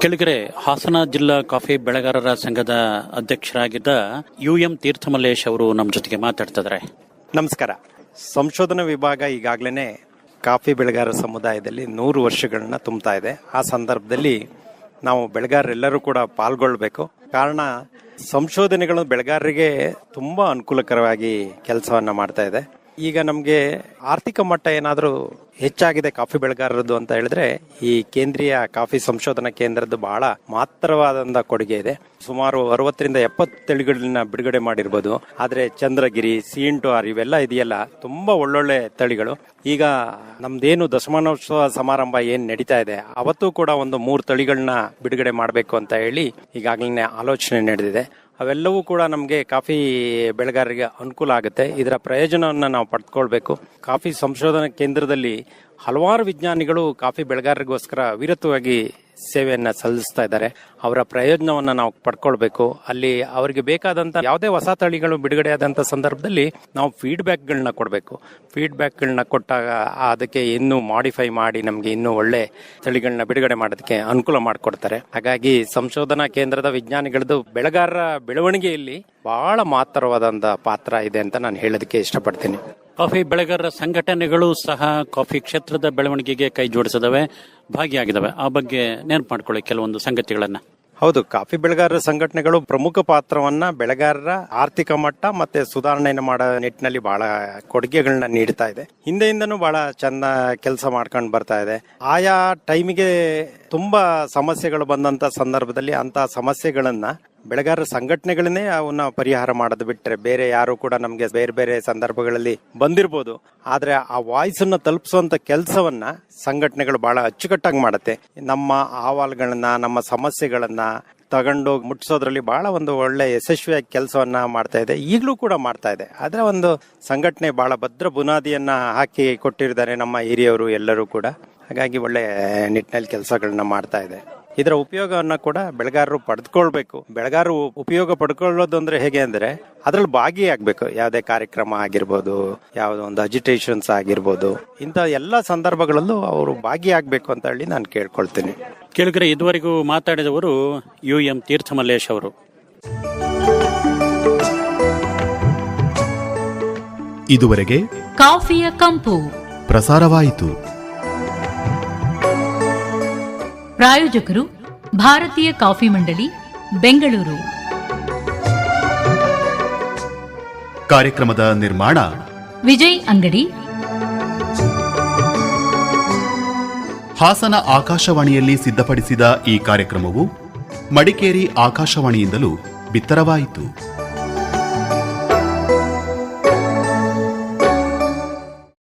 ಕೆಳಗರೆ ಹಾಸನ ಜಿಲ್ಲಾ ಕಾಫಿ ಬೆಳೆಗಾರರ ಸಂಘದ ಅಧ್ಯಕ್ಷರಾಗಿದ್ದ ಯು ಎಂ ತೀರ್ಥಮಲ್ಲೇಶ್ ಅವರು ನಮ್ಮ ಜೊತೆಗೆ ಮಾತಾಡ್ತಿದ್ದಾರೆ. ನಮಸ್ಕಾರ. ಸಂಶೋಧನಾ ವಿಭಾಗ ಈಗಾಗಲೇ ಕಾಫಿ ಬೆಳೆಗಾರ ಸಮುದಾಯದಲ್ಲಿ ನೂರು ವರ್ಷಗಳನ್ನ ತುಂಬ್ತಾ ಇದೆ. ಆ ಸಂದರ್ಭದಲ್ಲಿ ನಾವು ಬೆಳೆಗಾರರೆಲ್ಲರೂ ಕೂಡ ಪಾಲ್ಗೊಳ್ಬೇಕು. ಕಾರಣ, ಸಂಶೋಧನೆಗಳು ಬೆಳೆಗಾರರಿಗೆ ತುಂಬಾ ಅನುಕೂಲಕರವಾಗಿ ಕೆಲಸವನ್ನ ಮಾಡ್ತಾ ಇದೆ. ಈಗ ನಮಗೆ ಆರ್ಥಿಕ ಮಟ್ಟ ಏನಾದರೂ ಹೆಚ್ಚಾಗಿದೆ ಕಾಫಿ ಬೆಳೆಗಾರರದ್ದು ಅಂತ ಹೇಳಿದ್ರೆ, ಈ ಕೇಂದ್ರೀಯ ಕಾಫಿ ಸಂಶೋಧನಾ ಕೇಂದ್ರದ್ದು ಬಹಳ ಮಾತ್ರವಾದಂತ ಕೊಡುಗೆ ಇದೆ. ಸುಮಾರು ಅರವತ್ತರಿಂದ ಎಪ್ಪತ್ತು ತಳಿಗಳನ್ನ ಬಿಡುಗಡೆ ಮಾಡಿರ್ಬೋದು. ಆದ್ರೆ ಚಂದ್ರಗಿರಿ ಸಿಂಟು ಆರ್ ಇವೆಲ್ಲ ಇದೆಯಲ್ಲ, ತುಂಬಾ ಒಳ್ಳೊಳ್ಳೆ ತಳಿಗಳು. ಈಗ ನಮ್ದೇನು ದಶಮಾನೋತ್ಸವ ಸಮಾರಂಭ ಏನ್ ನಡೀತಾ ಇದೆ, ಅವತ್ತು ಕೂಡ ಒಂದು ಮೂರು ತಳಿಗಳನ್ನ ಬಿಡುಗಡೆ ಮಾಡಬೇಕು ಅಂತ ಹೇಳಿ ಈಗಾಗಲೇ ಆಲೋಚನೆ ನಡೆದಿದೆ. ಅವೆಲ್ಲವೂ ಕೂಡ ನಮಗೆ ಕಾಫಿ ಬೆಳೆಗಾರರಿಗೆ ಅನುಕೂಲ ಆಗುತ್ತೆ. ಇದರ ಪ್ರಯೋಜನವನ್ನು ನಾವು ಪಡೆದುಕೊಳ್ಬೇಕು ಕಾಫಿ ಸಂಶೋಧನಾ ಕೇಂದ್ರದಲ್ಲಿ ಹಲವಾರು ವಿಜ್ಞಾನಿಗಳು ಕಾಫಿ ಬೆಳೆಗಾರರಿಗೋಸ್ಕರ ಅವಿರತವಾಗಿ ಸೇವೆಯನ್ನ ಸಲ್ಲಿಸ್ತಾ ಇದ್ದಾರೆ. ಅವರ ಪ್ರಯೋಜನವನ್ನ ನಾವು ಪಡ್ಕೊಳ್ಬೇಕು. ಅಲ್ಲಿ ಅವರಿಗೆ ಬೇಕಾದಂತ ಯಾವುದೇ ಹೊಸ ತಳಿಗಳು ಬಿಡುಗಡೆ ಆದಂತ ಸಂದರ್ಭದಲ್ಲಿ ನಾವು ಫೀಡ್ಬ್ಯಾಕ್ಗಳನ್ನ ಕೊಡಬೇಕು. ಫೀಡ್ಬ್ಯಾಕ್ಗಳನ್ನ ಕೊಟ್ಟಾಗ ಅದಕ್ಕೆ ಇನ್ನೂ ಮಾಡಿಫೈ ಮಾಡಿ ನಮಗೆ ಇನ್ನೂ ಒಳ್ಳೆ ತಳಿಗಳನ್ನ ಬಿಡುಗಡೆ ಮಾಡೋದಕ್ಕೆ ಅನುಕೂಲ ಮಾಡಿಕೊಡ್ತಾರೆ. ಹಾಗಾಗಿ ಸಂಶೋಧನಾ ಕೇಂದ್ರದ ವಿಜ್ಞಾನಿಗಳದ್ದು ಬೆಳೆಗಾರರ ಬೆಳವಣಿಗೆಯಲ್ಲಿ ಬಹಳ ಮಹತ್ತರವಾದಂತ ಪಾತ್ರ ಇದೆ ಅಂತ ನಾನು ಹೇಳೋದಕ್ಕೆ ಇಷ್ಟಪಡ್ತೀನಿ. ಕಾಫಿ ಬೆಳೆಗಾರರ ಸಂಘಟನೆಗಳು ಸಹ ಕಾಫಿ ಕ್ಷೇತ್ರದ ಬೆಳವಣಿಗೆಗೆ ಕೈ ಜೋಡಿಸಿದವೆ ಭಾಗಿಯಾಗಿದ್ದಾವೆ ಆ ಬಗ್ಗೆ ನೆನಪು ಮಾಡ್ಕೊಳ್ಳಿ ಕೆಲವೊಂದು ಸಂಗತಿಗಳನ್ನ. ಹೌದು, ಕಾಫಿ ಬೆಳೆಗಾರರ ಸಂಘಟನೆಗಳು ಪ್ರಮುಖ ಪಾತ್ರವನ್ನ ಬೆಳೆಗಾರರ ಆರ್ಥಿಕ ಮಟ್ಟ ಮತ್ತೆ ಸುಧಾರಣೆಯನ್ನು ಮಾಡೋ ನಿಟ್ಟಿನಲ್ಲಿ ಬಹಳ ಕೊಡುಗೆಗಳನ್ನ ನೀಡ್ತಾ ಇದೆ. ಹಿಂದೆಯಿಂದನೂ ಬಹಳ ಚಂದ ಕೆಲಸ ಮಾಡ್ಕೊಂಡು ಬರ್ತಾ ಇದೆ. ಆಯಾ ಟೈಮಿಗೆ ತುಂಬಾ ಸಮಸ್ಯೆಗಳು ಬಂದಂತ ಸಂದರ್ಭದಲ್ಲಿ ಅಂತ ಸಮಸ್ಯೆಗಳನ್ನ ಬೆಳೆಗಾರರ ಸಂಘಟನೆಗಳನ್ನೇ ಅವನ್ನ ಪರಿಹಾರ ಮಾಡೋದು ಬಿಟ್ಟರೆ ಬೇರೆ ಯಾರು ಕೂಡ ನಮಗೆ ಬೇರೆ ಬೇರೆ ಸಂದರ್ಭಗಳಲ್ಲಿ ಬಂದಿರ್ಬೋದು. ಆದರೆ ಆ ವಾಯ್ಸನ್ನು ತಲುಪಿಸುವಂಥ ಕೆಲಸವನ್ನ ಸಂಘಟನೆಗಳು ಬಹಳ ಅಚ್ಚುಕಟ್ಟಾಗಿ ಮಾಡುತ್ತೆ. ನಮ್ಮ ಅಹವಾಲುಗಳನ್ನ ನಮ್ಮ ಸಮಸ್ಯೆಗಳನ್ನ ತಗೊಂಡು ಮುಟ್ಟಿಸೋದ್ರಲ್ಲಿ ಬಹಳ ಒಂದು ಒಳ್ಳೆ ಯಶಸ್ವಿಯಾಗಿ ಕೆಲಸವನ್ನ ಮಾಡ್ತಾ ಇದೆ. ಈಗಲೂ ಕೂಡ ಮಾಡ್ತಾ ಇದೆ. ಆದರೆ ಒಂದು ಸಂಘಟನೆ ಬಹಳ ಭದ್ರ ಬುನಾದಿಯನ್ನ ಹಾಕಿ ಕೊಟ್ಟಿದ್ದಾರೆ ನಮ್ಮ ಹಿರಿಯವರು ಎಲ್ಲರೂ ಕೂಡ. ಹಾಗಾಗಿ ಒಳ್ಳೆ ನಿಟ್ಟಿನಲ್ಲಿ ಕೆಲಸಗಳನ್ನ ಮಾಡ್ತಾ ಇದೆ. ಇದರ ಉಪಯೋಗವನ್ನ ಕೂಡ ಬೆಳೆಗಾರರು ಪಡೆದುಕೊಳ್ಬೇಕು. ಬೆಳೆಗಾರರು ಉಪಯೋಗ ಪಡ್ಕೊಳ್ಳೋದು ಅಂದ್ರೆ ಹೇಗೆ ಅಂದ್ರೆ ಅದ್ರಲ್ಲಿ ಭಾಗಿಯಾಗಬೇಕು. ಯಾವುದೇ ಕಾರ್ಯಕ್ರಮ ಆಗಿರ್ಬೋದು ಯಾವುದೋ ಒಂದು ಅಜಿಟೇಷನ್ಸ್ ಆಗಿರ್ಬೋದು ಇಂಥ ಎಲ್ಲ ಸಂದರ್ಭಗಳಲ್ಲೂ ಅವರು ಭಾಗಿಯಾಗಬೇಕು ಅಂತ ಹೇಳಿ ನಾನು ಕೇಳ್ಕೊಳ್ತೀನಿ. ಕೇಳಿದ್ರೆ ಇದುವರೆಗೂ ಮಾತಾಡಿದವರು ಯು ಎಂ ತೀರ್ಥಮಲ್ಲೇಶ್ ಅವರು. ಇದುವರೆಗೆ ಕಾಫಿಯ ಕಂಪು. ಪ್ರಸಾರವಾಯಿತು. ಪ್ರಾಯೋಜಕರು ಭಾರತೀಯ ಕಾಫಿ ಮಂಡಳಿ ಬೆಂಗಳೂರು. ಕಾರ್ಯಕ್ರಮದ ನಿರ್ಮಾಣ ವಿಜಯ್ ಅಂಗಡಿ. ಹಾಸನ ಆಕಾಶವಾಣಿಯಲ್ಲಿ ಸಿದ್ಧಪಡಿಸಿದ ಈ ಕಾರ್ಯಕ್ರಮವು ಮಡಿಕೇರಿ ಆಕಾಶವಾಣಿಯಿಂದಲೂ ಬಿತ್ತರವಾಯಿತು.